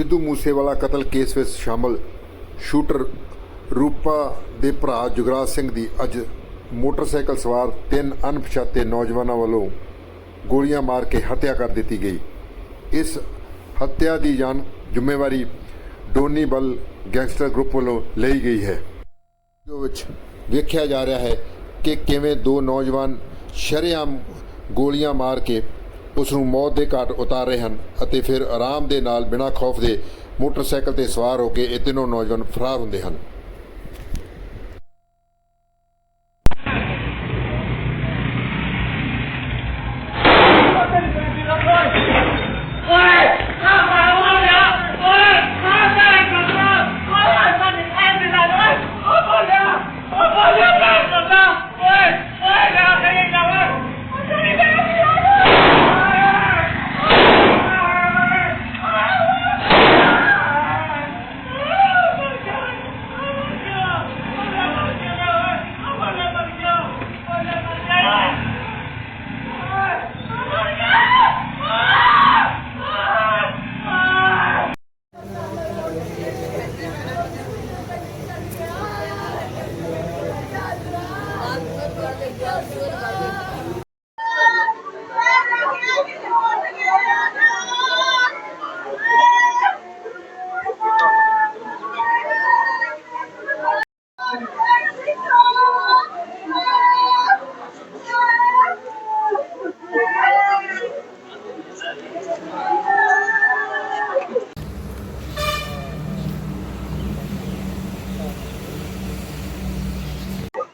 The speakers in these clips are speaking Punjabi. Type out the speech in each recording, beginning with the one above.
ਸਿੱਧੂ ਮੂਸੇਵਾਲਾ ਕਤਲ ਕੇਸ ਵਿੱਚ ਸ਼ਾਮਲ ਸ਼ੂਟਰ ਰੂਪਾ ਦੇ ਭਰਾ ਜੁਗਰਾਜ ਸਿੰਘ ਦੀ ਅੱਜ ਮੋਟਰਸਾਈਕਲ ਸਵਾਰ ਤਿੰਨ ਅਣਪਛਾਤੇ ਨੌਜਵਾਨਾਂ ਵੱਲੋਂ ਗੋਲੀਆਂ ਮਾਰ ਕੇ ਹੱਤਿਆ ਕਰ ਦਿੱਤੀ ਗਈ। ਇਸ ਹੱਤਿਆ ਦੀ ਜਾਣ ਜ਼ਿੰਮੇਵਾਰੀ ਡੋਨੀ ਬਲ ਗੈਂਗਸਟਰ ਗਰੁੱਪ ਵੱਲੋਂ ਲਈ ਗਈ ਹੈ। ਵੀਡੀਓ ਵਿੱਚ ਵੇਖਿਆ ਜਾ ਰਿਹਾ ਹੈ ਕਿ ਕਿਵੇਂ ਦੋ ਨੌਜਵਾਨ ਸ਼ਰੇਆਮ ਗੋਲੀਆਂ ਮਾਰ ਕੇ ਉਸ ਨੂੰ ਮੌਤ ਦੇ ਘਾਟ ਉਤਾਰ ਰਹੇ ਹਨ ਅਤੇ ਫਿਰ ਆਰਾਮ ਦੇ ਨਾਲ ਬਿਨਾਂ ਖੌਫ ਦੇ ਮੋਟਰਸਾਈਕਲ ਤੇ ਸਵਾਰ ਹੋ ਕੇ ਇਹ ਤਿੰਨੋਂ ਨੌਜਵਾਨ ਫਰਾਰ ਹੁੰਦੇ ਹਨ। ਓਏ!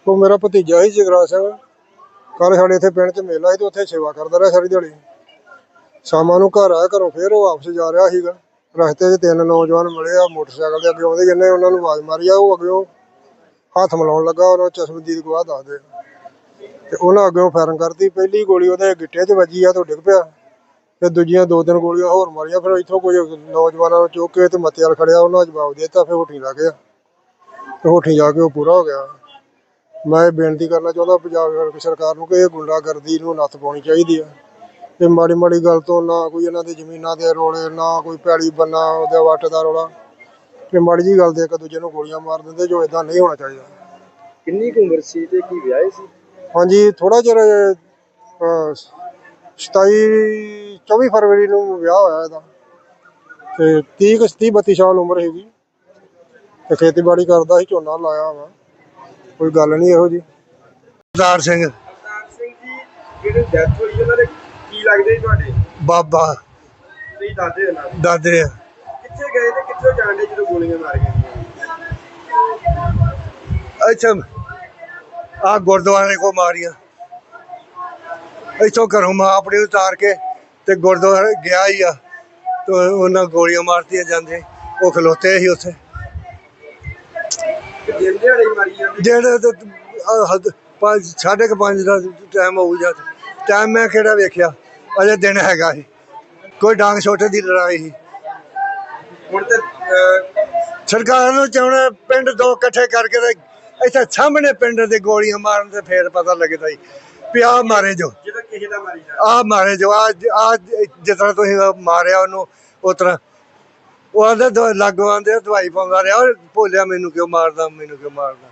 ਉਹ ਮੇਰਾ ਭਤੀਜਾ ਸੀ ਜਗਰਾਜ ਸਿੰਘ ਕੱਲ ਸਾਡੇ ਇੱਥੇ ਪਿੰਡ 'ਚ ਮੇਲਾ ਸੀ ਤੇ ਉੱਥੇ ਸੇਵਾ ਕਰਦਾ ਰਿਹਾ ਸਾਰੀ ਦਿਹਾੜੀ। ਸ਼ਾਮਾਂ ਨੂੰ ਘਰ ਆਇਆ, ਘਰੋਂ ਫੇਰ ਉਹ ਵਾਪਸ ਜਾ ਰਿਹਾ ਸੀਗਾ। ਰਸਤੇ 'ਚ ਤਿੰਨ ਨੌਜਵਾਨ ਮਿਲੇ ਆ, ਮੋਟਰਸਾਈਕਲ ਦੇ ਅੱਗੇ ਆਉਂਦੇ ਜਿੰਨੇ ਉਹਨਾਂ ਨੂੰ ਆਵਾਜ਼ ਮਾਰੀ ਆ, ਉਹ ਅੱਗੇ ਹੱਥ ਮਿਲਾਉਣ ਲੱਗਾ, ਉਹਨਾਂ ਚਸ਼ਮਦੀਦ ਗਵਾਹ ਦੱਸਦੇ ਤੇ ਉਹਨਾਂ ਅੱਗੇ ਫਾਇਰਿੰਗ ਕਰਤੀ, ਪਹਿਲੀ ਗੋਲੀ ਉਹਦੇ ਗਿੱਟੇ 'ਚ ਵੱਜੀ ਆ ਤੇ ਉਹ ਡਿੱਗ ਪਿਆ। ਤੇ ਦੂਜੀਆਂ ਦੋ ਤਿੰਨ ਗੋਲੀਆਂ ਹੋਰ ਮਾਰੀਆਂ, ਫਿਰ ਇੱਥੋਂ ਕੋਈ ਨੌਜਵਾਨਾਂ ਨੂੰ ਚੁੱਕ ਕੇ ਤੇ ਮੱਤੇਵਾਲ ਖੜਿਆ, ਉਹਨਾਂ ਜਵਾਬ ਦੇ ਦਿੱਤਾ, ਫਿਰ ਹੋਠੀ ਲੱਗ ਗਿਆ ਤੇ ਹੋਠੀ ਜਾ ਕੇ ਉਹ ਪੂਰਾ ਹੋ ਗਿਆ। ਮੈਂ ਬੇਨਤੀ ਕਰਨਾ ਚਾਹੁੰਦਾ ਪੰਜਾਬ ਸਰਕਾਰ ਨੂੰ ਕਿ ਇਹ ਗੁੰਡਾਗਰਦੀ ਨੂੰ ਨੱਥ ਪਾਉਣੀ ਚਾਹੀਦੀ ਆ। ਤੇ ਮਾੜੀ ਮਾੜੀ ਗੱਲ ਤੋਂ ਨਾ ਕੋਈ ਇਹਨਾਂ ਦੇ ਜ਼ਮੀਨਾਂ ਦੇ ਰੋਲੇ ਨਾ ਕੋਈ ਪੈੜੀ ਬੰਨਾ ਉਹਦੇ ਵੱਟ ਦਾ ਰੋਲਾ। ਤੇ ਮਾੜੀ ਜੀ ਗੱਲ ਤੇ ਇੱਕ ਦੂਜੇ ਨੂੰ ਗੋਲੀਆਂ ਮਾਰ ਦਿੰਦੇ ਜੋ ਇਦਾਂ ਨਹੀਂ ਹੋਣਾ ਚਾਹੀਦਾ। ਕਿੰਨੀ ਕੁ ਉਮਰ ਸੀ ਤੇ ਕੀ ਵਿਆਹੇ ਸੀ? ਹਾਂਜੀ ਥੋੜਾ ਜਿਹਾ ਅਹ, 27 24 ਫਰਵਰੀ ਨੂੰ ਵਿਆਹ ਹੋਇਆ ਇਹਦਾ। ਤੇ 30 ਕੁ 30 32 ਸਾਲ ਉਮਰ ਹੈਗੀ। ਤੇ ਖੇਤੀਬਾੜੀ ਕਰਦਾ ਸੀ ਝੋਨਾ ਲਾਇਆ ਵਾ। ਕੋਈ ਗੱਲ ਨਹੀਂ ਇਹੋ ਜੀ। ਸਰਦਾਰ ਸਿੰਘ। ਅਵਤਾਰ ਸਿੰਘ ਜੀ ਜਿਹੜੇ ਡੈਥ ਹੋਈ ਉਹਨਾਂ ਦੇ ਕੀ ਲੱਗਦੇ ਸੀ ਤੁਹਾਡੇ? ਬਾਬਾ। ਤੁਸੀਂ ਦੱਸਦੇ ਦਾਦੇ ਕਿੱਥੇ ਗਏ ਤੇ ਕਿੱਥੋਂ ਜਾਣਦੇ ਜਦੋਂ ਗੋਲੀਆਂ ਮਾਰ ਗਏ ਅੱਛਾ। ਆ ਗੁਰਦੁਆਰੇ ਕੋ ਮਾਰੀਆਂ। ਇੱਥੋਂ ਘਰੋਂ ਮਾਂ ਆਪਣੀ ਉਤਾਰ ਕੇ ਤੇ ਗੁਰਦੁਆਰੇ ਗਿਆ ਹੀ ਆ। ਤੇ ਉਹਨਾਂ ਗੋਲੀਆਂ ਮਾਰਤੀਆਂ ਜਾਂਦੇ। ਉਹ ਖਲੋਤੇ ਸੀ ਉੱਥੇ। ਦਿਹਾੜੇ ਹੀ ਮਾਰੀ ਜਾਂਦੇ ਜਿਹੜੇ ਤੇ, ਆਹ, ਹੱਦ- ਪੰਜ ਸਾਢੇ ਕੁ ਪੰਜ ਦਾ ਟਾਈਮ ਹੋਊ ਜਾਂ ਟਾਈਮ ਮੈਂ ਕਿਹੜਾ ਵੇਖਿਆ? ਅਜੇ ਦਿਨ ਹੈਗਾ ਸੀ। ਕੋਈ ਡਾਂਗ ਛੋਟੇ ਦੀ ਲੜਾਈ ਸੀ। ਹੁਣ ਤੇ ਅਹ, ਸਰਕਾਰ ਨੂੰ ਚਾਹਣਾ ਪਿੰਡ ਦੋ ਇਕੱਠੇ ਕਰਕੇ ਤੇ ਇੱਥੇ ਸਾਹਮਣੇ ਪਿੰਡ ਦੇ ਗੋਲੀਆਂ ਮਾਰਨ ਤੇ ਫੇਰ ਪਤਾ ਲੱਗਦਾ ਹੀ ਪਿਆ ਮਾਰੇ ਜੋ। ਜਦੋਂ ਕਿਸੇ ਦਾ ਮਾਰੀ ਜਾ ਆ ਮਾਰੇ ਜੋ। ਆ ਆ ਜਿਸ ਤਰ੍ਹਾਂ ਤੁਸੀਂ ਮਾਰਿਆ ਉਹਨੂੰ ਉਸ ਤਰ੍ਹਾਂ ਉਹ ਆਂਦੇ ਲਾਗੋਂ ਆਂਦੇ ਦਵਾਈ ਪਾਉਂਦਾ ਰਿਹਾ ਭੋਲਿਆ ਮੈਨੂੰ ਕਿਉਂ ਮਾਰਦਾ ਮੈਨੂੰ ਕਿਉਂ ਮਾਰਦਾ।